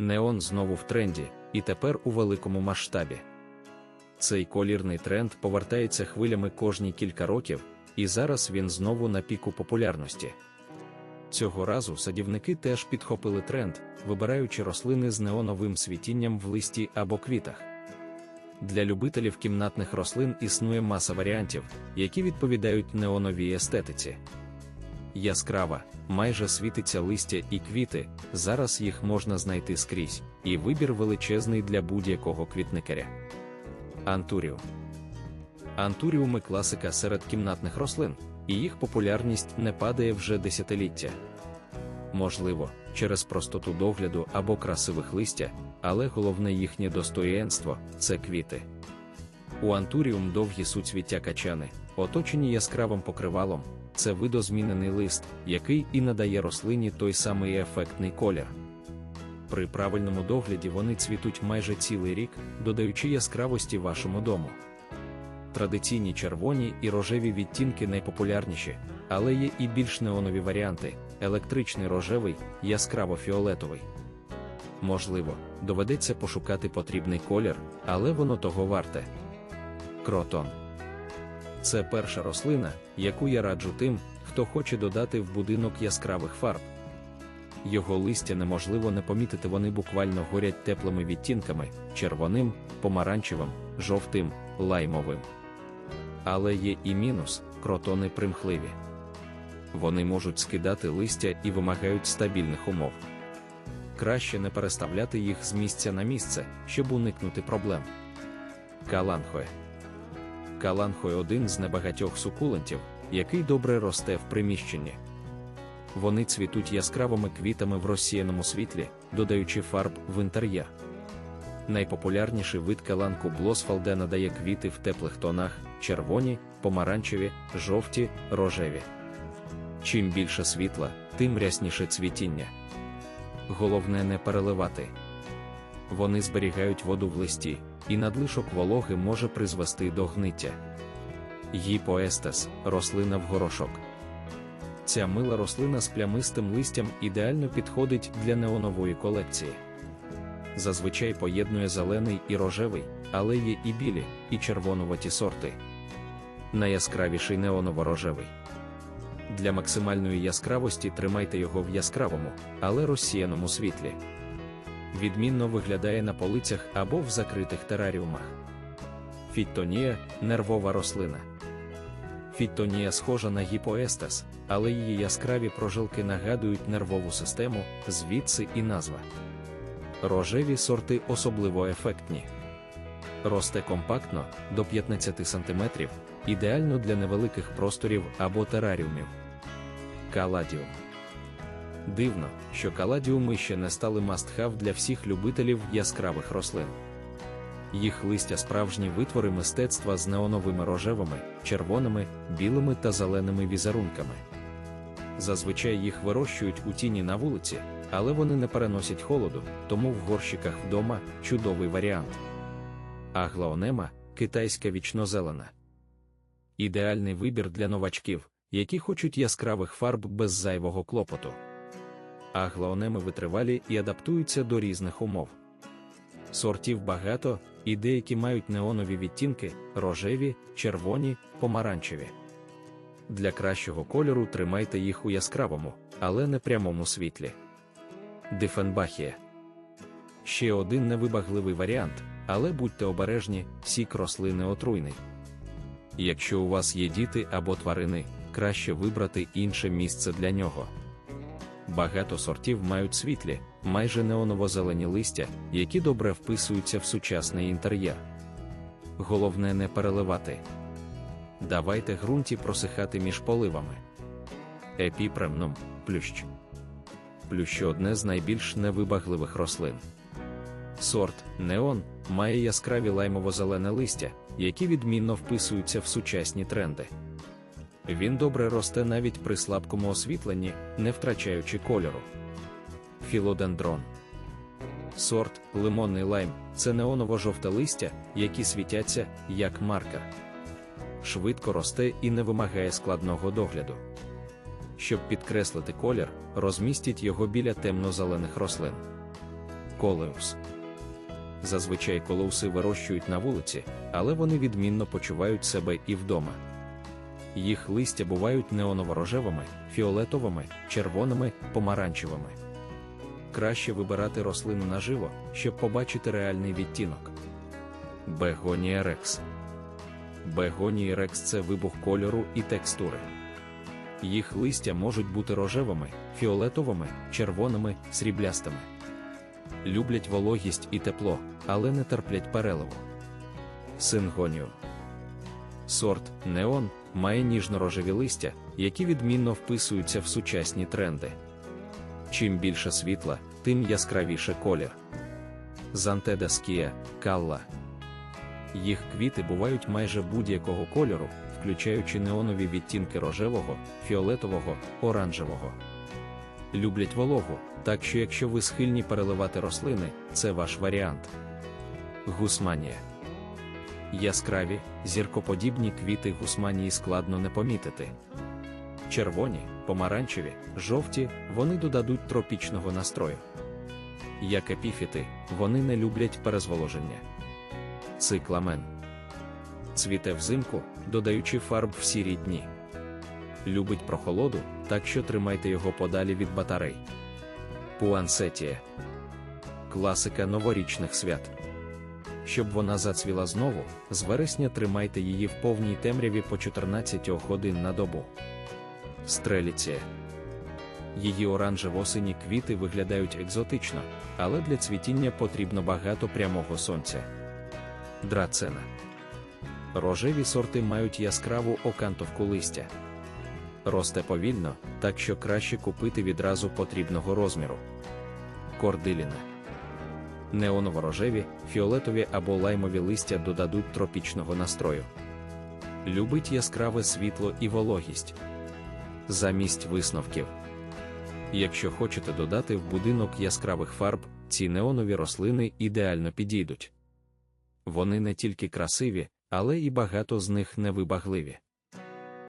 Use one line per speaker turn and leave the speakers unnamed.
Неон знову в тренді, і тепер у великому масштабі. Цей колірний тренд повертається хвилями кожні кілька років, і зараз він знову на піку популярності. Цього разу садівники теж підхопили тренд, вибираючи рослини з неоновим світінням в листі або квітах. Для любителів кімнатних рослин існує маса варіантів, які відповідають неоновій естетиці. Яскрава, майже світиться листя і квіти, зараз їх можна знайти скрізь, і вибір величезний для будь-якого квітникаря. Антуріум. Антуріуми класика серед кімнатних рослин, і їх популярність не падає вже десятиліття. Можливо, через простоту догляду або красивих листя, але головне їхнє достоєнство це квіти. У антуріум довгі суцвіття качани, оточені яскравим покривалом, це видозмінений лист, який і надає рослині той самий ефектний колір. При правильному догляді вони цвітуть майже цілий рік, додаючи яскравості вашому дому. Традиційні червоні і рожеві відтінки найпопулярніші, але є і більш неонові варіанти: електричний рожевий, яскраво-фіолетовий. Можливо, доведеться пошукати потрібний колір, але воно того варте. Кротон. Це перша рослина, яку я раджу тим, хто хоче додати в будинок яскравих фарб. Його листя неможливо не помітити, вони буквально горять теплими відтінками червоним, помаранчевим, жовтим, лаймовим. Але є і мінус кротони примхливі. Вони можуть скидати листя і вимагають стабільних умов. Краще не переставляти їх з місця на місце, щоб уникнути проблем. Каланхоє Каланхоє один з небагатьох сукулентів, який добре росте в приміщенні. Вони цвітуть яскравими квітами в розсіяному світлі, додаючи фарб в інтер'єр. Найпопулярніший вид каланку Блосфалде надає квіти в теплих тонах червоні, помаранчеві, жовті, рожеві. Чим більше світла, тим рясніше цвітіння. Головне не переливати. Вони зберігають воду в листі, і надлишок вологи може призвести до гниття. Гіпоестес рослина в горошок. Ця мила рослина з плямистим листям ідеально підходить для неонової колекції. Зазвичай поєднує зелений і рожевий, але є і білі, і червонуваті сорти. Найяскравіший неоново-рожевий. Для максимальної яскравості тримайте його в яскравому, але розсіяному світлі. Відмінно виглядає на полицях або в закритих тераріумах. Фіттонія нервова рослина. Фіттонія схожа на гіпоестес, але її яскраві прожилки нагадують нервову систему, звідси і назва. Рожеві сорти особливо ефектні. Росте компактно до 15 см, ідеально для невеликих просторів або тераріумів. Каладіум. Дивно, що каладіуми ще не стали мастхав для всіх любителів яскравих рослин. Їх листя справжні витвори мистецтва з неоновими рожевими, червоними, білими та зеленими візерунками. Зазвичай їх вирощують у тіні на вулиці, але вони не переносять холоду, тому в горщиках вдома чудовий варіант. Аглаонема китайська вічнозелена. Ідеальний вибір для новачків, які хочуть яскравих фарб без зайвого клопоту. Аглаонеми витривалі і адаптуються до різних умов. Сортів багато, і деякі мають неонові відтінки, рожеві, червоні, помаранчеві. Для кращого кольору тримайте їх у яскравому, але не прямому світлі. Дифенбахія. Ще один невибагливий варіант, але будьте обережні, сік рослини отруйний. Якщо у вас є діти або тварини, краще вибрати інше місце для нього. Багато сортів мають світлі, майже неоново-зелені листя, які добре вписуються в сучасний інтер'єр. Головне не переливати. Давайте ґрунті просихати між поливами. Епіпремнум плющ. Плющ одне з найбільш невибагливих рослин. Сорт неон має яскраві лаймово-зелене листя, які відмінно вписуються в сучасні тренди. Він добре росте навіть при слабкому освітленні, не втрачаючи кольору. Філодендрон. Сорт лимонний лайм це неоново-жовте листя, які світяться як маркер. Швидко росте і не вимагає складного догляду. Щоб підкреслити колір, розмістіть його біля темно-зелених рослин. колеус. Зазвичай колеуси вирощують на вулиці, але вони відмінно почувають себе і вдома. Їх листя бувають неоново-рожевими, фіолетовими, червоними, помаранчевими. Краще вибирати рослину наживо, щоб побачити реальний відтінок. Бегонія рекс. Бегонії рекс це вибух кольору і текстури. Їх листя можуть бути рожевими, фіолетовими, червоними, сріблястими. Люблять вологість і тепло, але не терплять переливу. Сингонію. Сорт неон має ніжно-рожеві листя, які відмінно вписуються в сучасні тренди. Чим більше світла, тим яскравіше колір. Зантеда скія, калла. Їх квіти бувають майже будь-якого кольору, включаючи неонові відтінки рожевого, фіолетового, оранжевого. Люблять вологу, так що якщо ви схильні переливати рослини, це ваш варіант. Гусманія. Яскраві, зіркоподібні квіти гусманії складно не помітити. Червоні, помаранчеві, жовті, вони додадуть тропічного настрою. Як епіфіти, вони не люблять перезволоження. Цикламен. Цвіте взимку, додаючи фарб в сірі дні. Любить прохолоду, так що тримайте його подалі від батарей. Пуансетія. Класика новорічних свят. Щоб вона зацвіла знову, з вересня тримайте її в повній темряві по 14 годин на добу. Стреліція. Її оранжево-сині квіти виглядають екзотично, але для цвітіння потрібно багато прямого сонця. Драцена. Рожеві сорти мають яскраву окантовку листя. Росте повільно, так що краще купити відразу потрібного розміру. Кордиліна. Неоново-рожеві, фіолетові або лаймові листя додадуть тропічного настрою. Любить яскраве світло і вологість. Замість висновків. Якщо хочете додати в будинок яскравих фарб, ці неонові рослини ідеально підійдуть. Вони не тільки красиві, але і багато з них невибагливі.